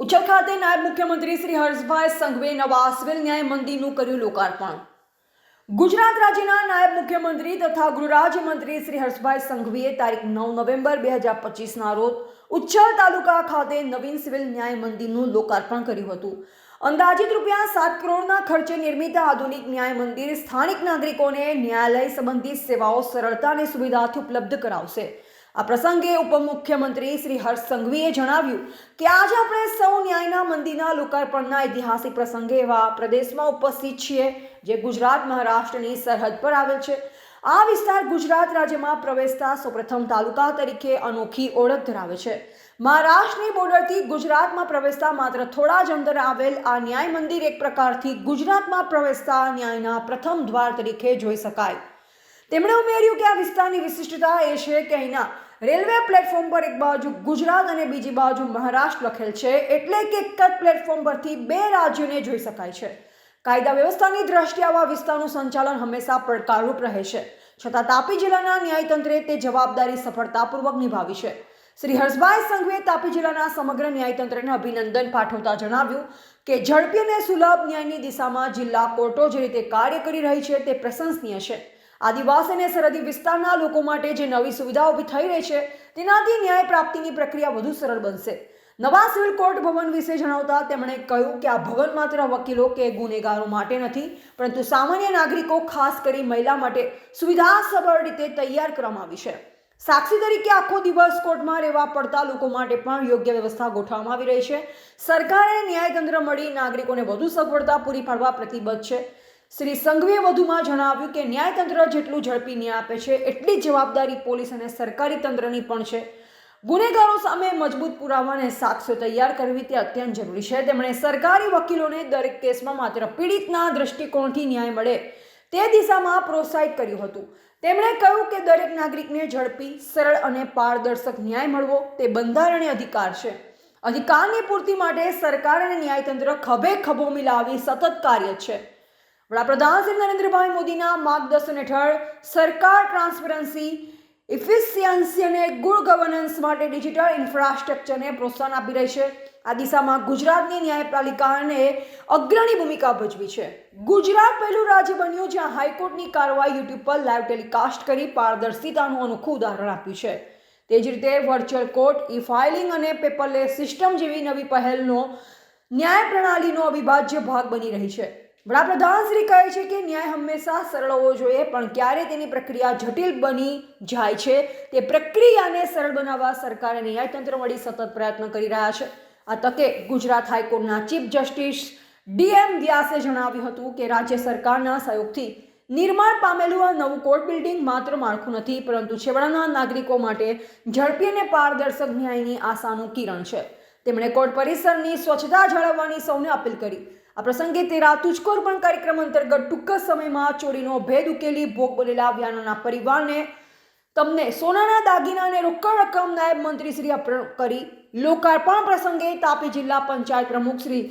ઉચ્છલ ખાતે નાયબ મુખ્યમંત્રી શ્રી હર્ષભાઈ સંઘવે નવા સિવિલ ન્યાય મંદિરનું કર્યું લોકાર્પણ. ગુજરાત રાજ્યના નાયબ મુખ્યમંત્રી તથા ગૃહરાજ્યમંત્રી શ્રી હર્ષભાઈ સંઘવીએ તારીખ નવ નવેમ્બર બે હજાર પચીસના રોજ ઉચ્છલ તાલુકા ખાતે નવીન સિવિલ ન્યાય મંદિરનું લોકાર્પણ કર્યું હતું. અંદાજિત રૂપિયા સાત કરોડના ખર્ચે નિર્મિત આધુનિક ન્યાય મંદિર સ્થાનિક નાગરિકોને ન્યાયાલય સંબંધિત સેવાઓ સરળતા અને સુવિધાથી ઉપલબ્ધ કરાવશે. આ પ્રસંગે ઉપમુખ્યમંત્રી શ્રી હર્ષ સંઘવીએ જણાવ્યું કે આજે આપણે સૌ ન્યાયના મંદિરના લોકાર્પણના ઐતિહાસિક પ્રસંગે એવા પ્રદેશમાં ઉપસ્થિત છીએ જે ગુજરાત મહારાષ્ટ્રની સરહદ પર આવેલ છે. આ વિસ્તાર ગુજરાત રાજ્યમાં પ્રવેશતા સૌપ્રથમ તાલુકા તરીકે અનોખી ઓળખ ધરાવે છે. મહારાષ્ટ્રની બોર્ડરથી ગુજરાતમાં પ્રવેશતા માત્ર થોડા જ અંદર આવેલ આ ન્યાય મંદિર એક પ્રકારથી ગુજરાતમાં પ્રવેશતા ન્યાયના પ્રથમ દ્વાર તરીકે જોઈ શકાય. તેમણે ઉમેર્યું કે આ વિસ્તારની વિશિષ્ટતા એ છે કે અહીંના રેલવે પ્લેટફોર્મ પર એક બાજુ ગુજરાત અને બીજી બાજુ મહારાષ્ટ્ર લખેલ છે, એટલે કે એક જ પ્લેટફોર્મ પરથી બે રાજ્યોને જોઈ શકાય છે. કાયદા વ્યવસ્થાની દ્રષ્ટિએ આવા વિસ્તારનું સંચાલન હંમેશા પડકારરૂપ રહે છે. છતાં તાપી જિલ્લાના ન્યાયતંત્રે તે જવાબદારી સફળતાપૂર્વક નિભાવી છે. શ્રી હર્ષભાઈ સંઘવીએ તાપી જિલ્લાના સમગ્ર ન્યાયતંત્રને અભિનંદન પાઠવતા જણાવ્યું કે ઝડપી અને સુલભ ન્યાયની દિશામાં જિલ્લા કોર્ટો જે રીતે કાર્ય કરી રહી છે તે પ્રશંસનીય છે. આદિવાસી અને સરહદી વિસ્તારના લોકો માટે જે નવી સુવિધાઓ ઊભી થઈ રહી છે, તેનાથી ન્યાય પ્રાપ્તિની પ્રક્રિયા વધુ સરળ બનશે. નવા સિવિલ કોર્ટ ભવન વિશે જણાવતા તેમણે કહ્યું કે આ ભવન માત્ર વકીલો કે ગુનેગારો માટે નથી, પરંતુ સામાન્ય નાગરિકો, ખાસ કરી મહિલા માટે સુવિધા સબળ રીતે તૈયાર કરવામાં આવી છે. સાક્ષી તરીકે આખો દિવસ કોર્ટમાં રહેવા પડતા લોકો માટે પણ યોગ્ય વ્યવસ્થા ગોઠવવામાં આવી રહી છે. સરકાર અને ન્યાયતંત્ર મળી નાગરિકોને વધુ સગવડતા પૂરી પાડવા પ્રતિબદ્ધ છે. શ્રી સંઘવીએ વધુમાં જણાવ્યું કે ન્યાયતંત્ર જેટલું ઝડપી ન્યાય આપે છે, એટલી જવાબદારી પોલીસ અને સરકારી તંત્રની પણ છે. ગુનેગારો સામે મજબૂત પુરાવાને સાક્ષ્યો તૈયાર કરવી તે અત્યંત જરૂરી છે. તેમણે સરકારી વકીલોને દરેક કેસમાં માત્ર પીડિતના દૃષ્ટિકોણથી ન્યાય મળે તે દિશામાં પ્રોત્સાહિત કર્યું હતું. તેમણે કહ્યું કે દરેક નાગરિકને ઝડપી, સરળ અને પારદર્શક ન્યાય મળવો તે બંધારણીય અધિકાર છે. અધિકારની પૂર્તિ માટે સરકાર અને ન્યાયતંત્ર ખભે ખભો મિલાવી સતત કાર્ય છે. વડાપ્રધાન શ્રી નરેન્દ્રભાઈ મોદીના માર્ગદર્શન હેઠળ સરકાર ટ્રાન્સપરન્સી ઇફિશિયન્સી અને ગુડ ગવર્નન્સ માટે ડિજિટલ ઇન્ફ્રાસ્ટ્રક્ચરને પ્રોત્સાહન આપી રહી છે. આ દિશામાં ગુજરાતની ન્યાયપાલિકાને અગ્રણી ભૂમિકા ભજવી છે. ગુજરાત પહેલું રાજ્ય બન્યું જ્યાં હાઈકોર્ટની કાર્યવાહી યુટ્યુબ પર લાઈવ ટેલિકાસ્ટ કરી પારદર્શિતાનું અનોખું ઉદાહરણ આપ્યું છે. તે જ રીતે વર્ચ્યુઅલ કોર્ટ ઈ ફાઇલિંગ અને પેપરલેસ સિસ્ટમ જેવી નવી પહેલનો ન્યાય પ્રણાલીનો અવિભાજ્ય ભાગ બની રહી છે. વડાપ્રધાન શ્રી કહે છે કે ન્યાય હંમેશા સરળ હોવો જોઈએ, પણ ક્યારે તેની પ્રક્રિયા જટિલ બની જાય છે તે પ્રક્રિયાને સરળ બનાવવા સરકાર અને ન્યાયતંત્ર વળી સતત પ્રયત્ન કરી રહ્યા છે. આ તકે ગુજરાત હાઈકોર્ટના ચીફ જસ્ટિસ ડીએમ વ્યાસે જણાવ્યું હતું કે રાજ્ય સરકારના સહયોગથી નિર્માણ પામેલું આ નવું કોર્ટ બિલ્ડિંગ માત્ર માળખું નથી, પરંતુ છેવાડાના નાગરિકો માટે ઝડપી અને પારદર્શક ન્યાયની આશાનું કિરણ છે. તેમણે કોર્ટ પરિસરની સ્વચ્છતા જાળવવાની સૌને અપીલ કરી. આ પ્રસંગે તેરા તુજકોર પણ કાર્યક્રમ અંતર્ગત ટૂંક સમયમાં ચોરીનો ભેદ ઉકેલી ભોગ બનેલા વ્યાનોના પરિવારને તમને સોનાના દાગીના અને રોકડ રકમ નાયબ મંત્રી શ્રી અર્પણ કરી લોકાર્પણ પ્રસંગે તાપી જિલ્લા પંચાયત પ્રમુખ શ્રી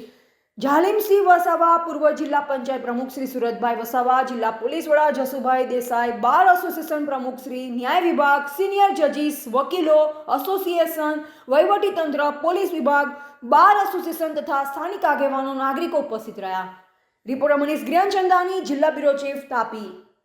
જાલિમસિંહ વસાવા પૂર્વ જિલ્લા પંચાયત પ્રમુખ શ્રી સુરતભાઈ વસાવા, જિલ્લા પોલીસ વડા જસુભાઈ દેસાઈ, બાર એસોસિએશન પ્રમુખ શ્રી ન્યાય વિભાગ સિનિયર જજીસ વકીલો એસોસિએશન વહીવટીતંત્ર પોલીસ વિભાગ, બાર એસોસિએશન તથા સ્થાનિક આગેવાનો, નાગરિકો ઉપસ્થિત રહ્યા. રિપોર્ટર મનીષ જ્ઞાનચંદાની જિલ્લા બ્યુરો ચીફ તાપી.